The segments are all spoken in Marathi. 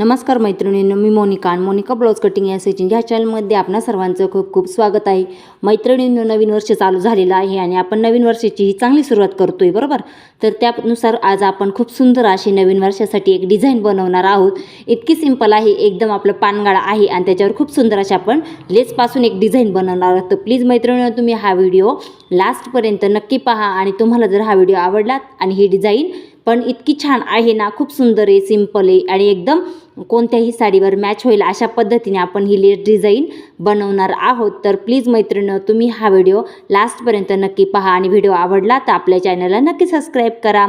नमस्कार मैत्रिणींनो मी मोनिका आणि मोनिका ब्लाउज कटिंग या सचिन ह्या चॅनलमध्ये आपणा सर्वांचं खूप खूप स्वागत आहे. मैत्रिणींनो नवीन वर्ष चालू झालेलं आहे आणि आपण नवीन वर्षाची ही चांगली सुरुवात करतो आहे बरोबर? तर त्यानुसार आज आपण खूप सुंदर अशी नवीन वर्षासाठी एक डिझाईन बनवणार आहोत. इतकी सिंपल आहे एकदम आपलं पानगाळा आहे आणि त्याच्यावर खूप सुंदर अशी आपण लेसपासून एक डिझाईन बनवणार आहोत. तर प्लीज मैत्रिणींनो तुम्ही हा व्हिडिओ लास्टपर्यंत नक्की पहा आणि तुम्हाला जर हा व्हिडिओ आवडला आणि ही डिझाईन पण इतकी छान आहे ना खूप सुंदर आहे सिंपल आहे आणि एकदम कोणत्याही साडीवर मॅच होईल अशा पद्धतीने आपण ही लेस डिझाईन बनवणार आहोत. तर प्लीज मैत्रिणी तुम्ही हा व्हिडिओ लास्टपर्यंत नक्की पहा आणि व्हिडिओ आवडला तर आपल्या चॅनलला नक्की सबस्क्राईब करा.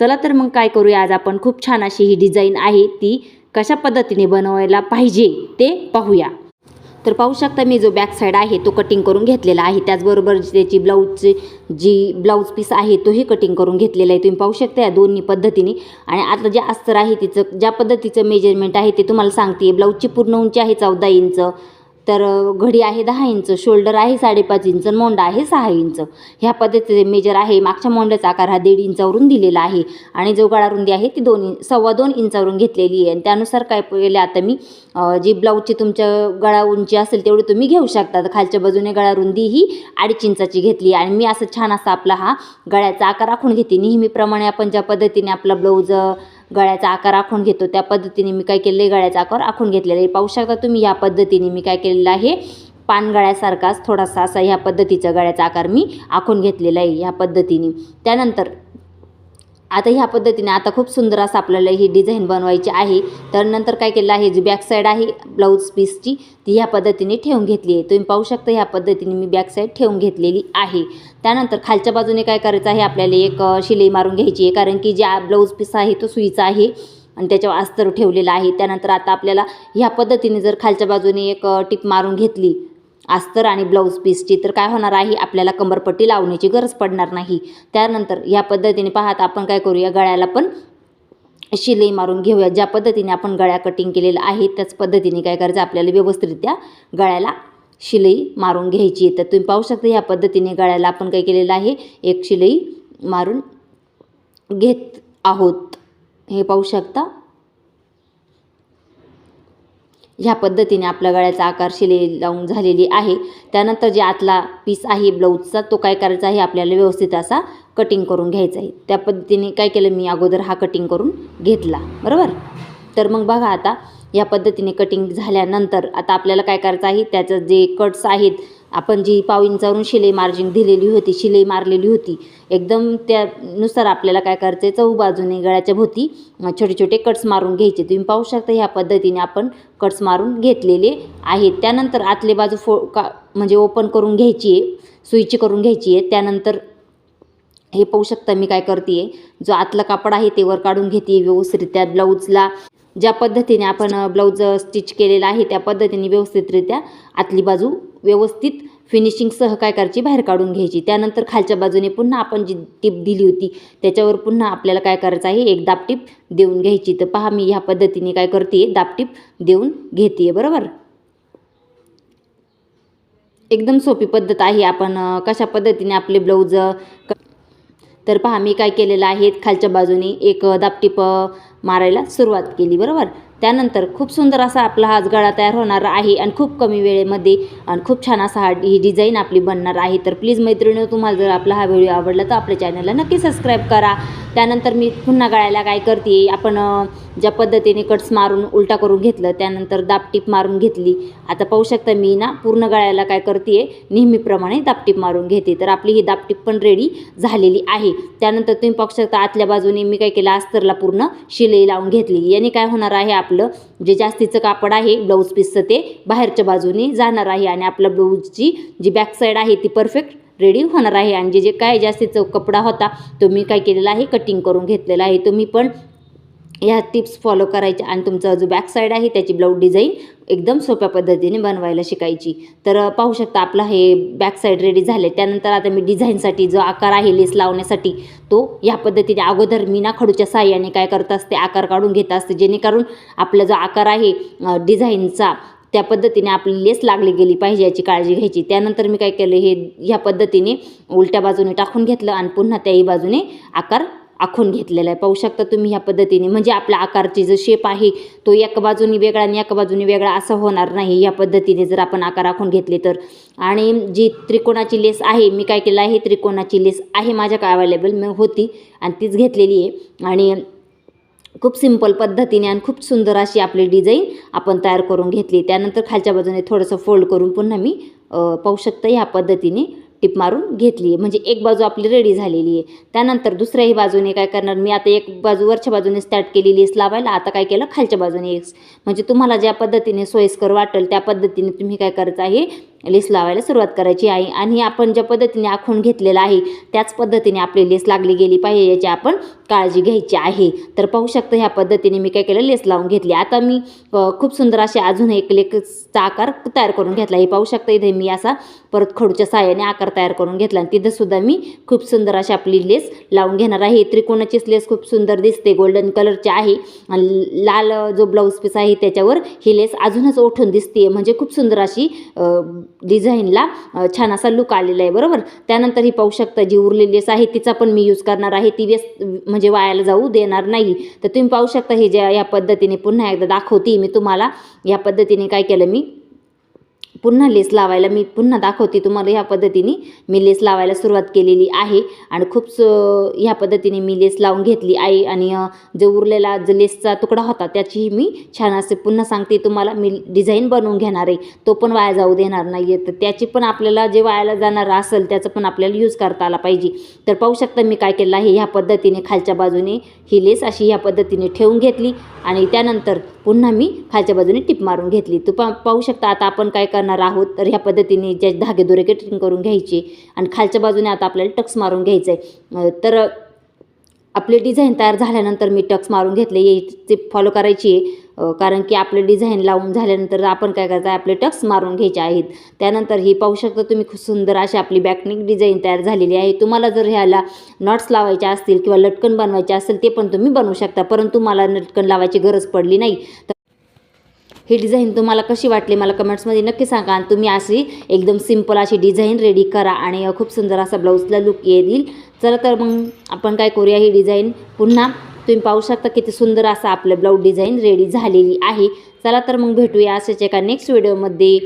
चला तर मग काय करूया आज आपण खूप छान अशी ही डिझाईन आहे ती कशा पद्धतीने बनवायला पाहिजे ते पाहूया. तर पाहू शकता मी जो बॅक साईड आहे तो कटिंग करून घेतलेला आहे. त्याचबरोबर त्याची ब्लाऊजची जी ब्लाऊज पीस आहे तोही कटिंग करून घेतलेला आहे. तुम्ही पाहू शकता या दोन्ही पद्धतीने. आणि आता जे अस्तर आहे तिचं ज्या पद्धतीचं मेजरमेंट आहे ते तुम्हाला सांगते. ब्लाऊजची पूर्ण उंची आहे चौदा इंच. तर घडी आहे दहा इंच शोल्डर आहे साडेपाच इंच मोंडा आहे सहा इंच. ह्या पद्धतीचे मेजर आहे. मागच्या मोंड्याचा आकार हा दीड इंचावरून दिलेला आहे आणि जो गळा रुंदी आहे ती दोन सव्वा दोन इंचावरून घेतलेली आहे. आणि त्यानुसार काय पहिले आता मी जी ब्लाऊजची तुमच्या गळा उंची असेल तेवढी तुम्ही घेऊ शकता. खालच्या बाजूने गळा रुंदी ही अडीच इंचाची घेतली आणि मी असं छान असा आपला हा गळ्याचा आकार राखून घेते. नेहमीप्रमाणे आपण ज्या पद्धतीने आपला ब्लाऊज गळ्याचा आकार आखून घेतो. त्या पद्धतीने मी काय केलेलं आहे? गळ्याचा आकार आखून घेतलेला आहे. पाहू शकता तुम्ही या पद्धतीने मी काय केलेलं आहे? पानगळ्यासारखाच थोडासा असा ह्या पद्धतीचा गळ्याचा आकार मी आखून घेतलेला आहे ह्या पद्धतीने. त्यानंतर आता ह्या पद्धतीने आता खूप सुंदर असं आपल्याला ही डिझाईन बनवायची आहे. तर नंतर काय केलं आहे जी बॅकसाईड आहे ब्लाऊज पीसची ती ह्या पद्धतीने ठेवून घेतली आहे. तुम्ही पाहू शकता ह्या पद्धतीने मी बॅक साईड ठेवून घेतलेली आहे. त्यानंतर खालच्या बाजूने काय करायचं आहे आपल्याला एक शिलाई मारून घ्यायची आहे. कारण की जे ब्लाऊज पीस आहे तो सुईचा आहे आणि त्याच्यावर अस्तर ठेवलेला आहे. त्यानंतर आता आपल्याला ह्या पद्धतीने जर खालच्या बाजूने एक टिप मारून घेतली अस्तर आणि ब्लाऊज पीसची तर काय होणार आहे? आपल्याला कंबरपट्टी लावण्याची गरज पडणार नाही. त्यानंतर ह्या पद्धतीने पाहत आपण काय करूया? गळ्याला पण शिलाई मारून घेऊया. ज्या पद्धतीने आपण गळ्या कटिंग केलेलं आहे त्याच पद्धतीने काय करायचं? आपल्याला व्यवस्थितरित्या गळ्याला शिलाई मारून घ्यायची आहे. तर तुम्ही पाहू शकता ह्या पद्धतीने गळ्याला आपण काय केलेलं आहे? एक शिलाई मारून घेत आहोत. हे पाहू शकता? ह्या पद्धतीने आपल्या गळ्याचा आकार शिले लावून झालेली आहे. त्यानंतर जे आतला पीस आहे ब्लाऊजचा तो काय करायचा आहे आपल्याला व्यवस्थित असा कटिंग करून घ्यायचा आहे. त्या पद्धतीने काय केलं मी अगोदर हा कटिंग करून घेतला. बरोबर? तर मग बघा आता या पद्धतीने कटिंग झाल्यानंतर आता आपल्याला काय करायचं आहे? त्याचं जे कट्स आहेत आपण जी पाव इंचावरून शिलाई मार्जिन दिलेली होती शिलाई मारलेली होती एकदम त्यानुसार आपल्याला काय करायचं आहे चहू बाजूने गळ्याच्या भोवती छोटे छोटे कट्स मारून घ्यायचे. तुम्ही पाहू शकता ह्या पद्धतीने आपण कट्स मारून घेतलेले आहेत. त्यानंतर आतले बाजू फो का म्हणजे ओपन करून घ्यायची आहे सुईची करून घ्यायची आहे. त्यानंतर हे पाहू शकता मी काय करते आहे जो आतला कापड आहे ते वर काढून घेते व्यवस्थितरित्या ब्लाऊजला ज्या पद्धतीने आपण ब्लाऊज स्टिच केलेला आहे त्या पद्धतीने व्यवस्थितरित्या आतली बाजू व्यवस्थित फिनिशिंगसह काय करायची बाहेर काढून घ्यायची. त्यानंतर खालच्या बाजूने पुन्हा आपण जी टीप दिली होती त्याच्यावर पुन्हा आपल्याला काय करायचं आहे एक दापटीप देऊन घ्यायची. तर पहा मी ह्या पद्धतीने काय करते दापटीप देऊन घेते बरोबर? एकदम सोपी पद्धत आहे आपण कशा पद्धतीने आपले ब्लाऊज तर पहा मी काय केलेलं आहे खालच्या बाजूने एक दापटीप मारायला सुरुवात केली बरोबर? त्यानंतर खूप सुंदर असा आपला हा गळा तयार होणार आहे आणि खूप कमी वेळेमध्ये आणि खूप छान असा हा ही डिझाईन आपली बनणार आहे. तर प्लीज मैत्रिणी तुम्हाला जर आपला हा व्हिडिओ आवडला तर आपल्या चॅनलला नक्की सबस्क्राईब करा. त्यानंतर मी पुन्हा गळ्याला काय करते आपण ज्या पद्धतीने कट्स मारून उलटा करून घेतलं त्यानंतर दापटीप मारून घेतली. आता पाहू शकता मी ना पूर्ण गळ्याला काय करते नेहमीप्रमाणे दापटीप मारून घेते. तर आपली ही दापटीप पण रेडी झालेली आहे. त्यानंतर तुम्ही पाहू शकता आतल्या बाजूने मी काय केलं अस्तरला पूर्ण शिलाई लावून घेतली. याने काय होणार आहे आप आपलं जे जास्तीचं कापड आहे ब्लाऊज पीसचं ते बाहेरच्या बाजूने जाणार आहे आणि आपलं ब्लाऊजची जी बॅक साईड आहे ती परफेक्ट रेडी होणार आहे. आणि जे जे काय जास्तीचा कपडा होता तो मी काय केलेला आहे कटिंग करून घेतलेला आहे. तुम्ही पण ह्या टिप्स फॉलो करायच्या आणि तुमचा जो बॅक साईड आहे त्याची ब्लाऊज डिझाईन एकदम सोप्या पद्धतीने बनवायला शिकायची. तर पाहू शकता आपला हे बॅक साईड रेडी झाले. त्यानंतर आता मी डिझाईनसाठी जो आकार आहे लेस लावण्यासाठी तो या पद्धतीने अगोदर मीना खडूच्या साह्याने काय करत असते आकार काढून घेत असते. जेणेकरून आपला जो आकार आहे डिझाईनचा त्या पद्धतीने आपली लेस लागली गेली पाहिजे याची काळजी घ्यायची. त्यानंतर मी काय केलं हे ह्या पद्धतीने उलट्या बाजूने टाकून घेतलं आणि पुन्हा त्याही बाजूने आकार आखून घेतलेला आहे. पाहू शकता तुम्ही ह्या पद्धतीने. म्हणजे आपल्या आकारची जो शेप आहे तो एका बाजूनी वेगळा आणि एका बाजूनी वेगळा असं होणार नाही या पद्धतीने जर आपण आकार आखून घेतले तर. आणि जी त्रिकोणाची लेस आहे मी काय केलं आहे त्रिकोणाची लेस आहे माझ्याकडे अवेलेबल मी होती आणि तीच घेतलेली आहे. आणि खूप सिंपल पद्धतीने आणि खूप सुंदर अशी आपली डिझाईन आपण तयार करून घेतली. त्यानंतर खालच्या बाजूने थोडंसं फोल्ड करून पुन्हा मी पाहू शकता ह्या पद्धतीने टिप मारून घेतली आहे. म्हणजे एक बाजू आपली रेडी झालेली आहे. त्यानंतर दुसऱ्याही बाजूने काय करणार? मी आता एक बाजू वरच्या बाजूने स्टार्ट केलेली आहे लावायला. आता काय केलं? खालच्या बाजूने एक. म्हणजे तुम्हाला ज्या पद्धतीने सोयीस्कर वाटेल त्या पद्धतीने तुम्ही काय करायचं आहे? लेस लावायला सुरुवात करायची आहे. आणि आपण ज्या पद्धतीने आखून घेतलेलं आहे त्याच पद्धतीने आपली लेस लागली गेली पाहिजे याची आपण काळजी घ्यायची आहे. तर पाहू शकता ह्या पद्धतीने मी काय केलं लेस लावून घेतली. आता मी खूप सुंदर असे अजून एक लेसचा आकार तयार करून घेतला हे पाहू शकता इथे मी असा परत खडूच्या सहाय्याने आकार तयार करून घेतला आणि तिथं सुद्धा मी खूप सुंदर अशी आपली लेस लावून घेणार आहे. त्रिकोणाचीच लेस खूप सुंदर दिसते गोल्डन कलरची आहे. आणि लाल जो ब्लाऊज पीस आहे त्याच्यावर ही लेस अजूनच उठून दिसते म्हणजे खूप सुंदर अशी डिझाईनला छान असा लुक आलेला आहे बरोबर? त्यानंतर ही पाहू शकता जी उरलेली आहे तिचा पण मी यूज करणार आहे. ती व्यस्त म्हणजे वायाला जाऊ देणार नाही. तर तुम्ही पाहू शकता हे ज्या या पद्धतीने पुन्हा एकदा दाखवते मी तुम्हाला. या पद्धतीने काय केलं मी? पुन्हा लेस लावायला मी पुन्हा दाखवते तुम्हाला ह्या पद्धतीने. मी लेस लावायला सुरुवात केलेली आहे आणि खूप ह्या पद्धतीने मी लेस लावून घेतली आहे आणि जो उरलेला जो लेसचा तुकडा होता त्याचीही मी छान असे पुन्हा सांगते तुम्हाला. मी डिझाईन बनवून घेणार आहे. तो पण वाया जाऊ देणार नाही आहे तर त्याची पण आपल्याला जे वायाला जाणार असेल त्याचं पण आपल्याला यूज करता आला पाहिजे. तर पाहू शकता मी काय केलं आहे. ह्या पद्धतीने खालच्या बाजूने ही लेस अशी ह्या पद्धतीने ठेवून घेतली आणि त्यानंतर पुन्हा मी खालच्या बाजूने टिप मारून घेतली. तू पा पाहू शकता आता आपण काय करणार आहोत तर ह्या पद्धतीने जे धागे दोरे कटिंग करून घ्यायचे आणि खालच्या बाजूने आता आपल्याला टक्स मारून घ्यायचं आहे तर आपली डिझाईन तयार झाल्यानंतर मी टक्स मारून घेतले याची फॉलो करायची आहे. कारण की आपले डिझाईन लावून झाल्यानंतर आपण काय करायचं आहे आपले टक्स मारून घ्यायचे आहेत. त्यानंतर ही पाहू शकता तुम्ही खूप सुंदर अशी आपली बॅकनिक डिझाईन तयार झालेली आहे. तुम्हाला जर ह्याला नॉट्स लावायचे असतील किंवा लटकन बनवायचे असेल ते पण तुम्ही बनवू शकता. परंतु मला लटकन लावायची गरज पडली नाही. तर ही डिझाईन तुम्हाला कशी वाटली मला कमेंट्समध्ये नक्की सांगा आणि तुम्ही अशी एकदम सिंपल अशी डिझाईन रेडी करा आणि खूप सुंदर असा ब्लाऊजला लुक येईल चला तर मग आपण काय करूया ही डिझाईन पुन्हा तुम्ही पाहू शकता किती सुंदर असा आपलं ब्लाऊज डिझाईन रेडी झालेली आहे. चला तर मग भेटूया अशाच एका नेक्स्ट व्हिडिओमध्ये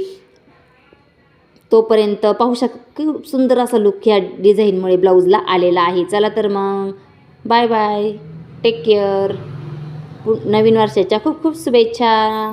तोपर्यंत पाहू शक खूप सुंदर असा लुक ह्या डिझाईनमुळे ब्लाऊजला आलेला आहे. चला तर मग बाय बाय टेक केअर नवीन वर्षाच्या खूप खूप शुभेच्छा.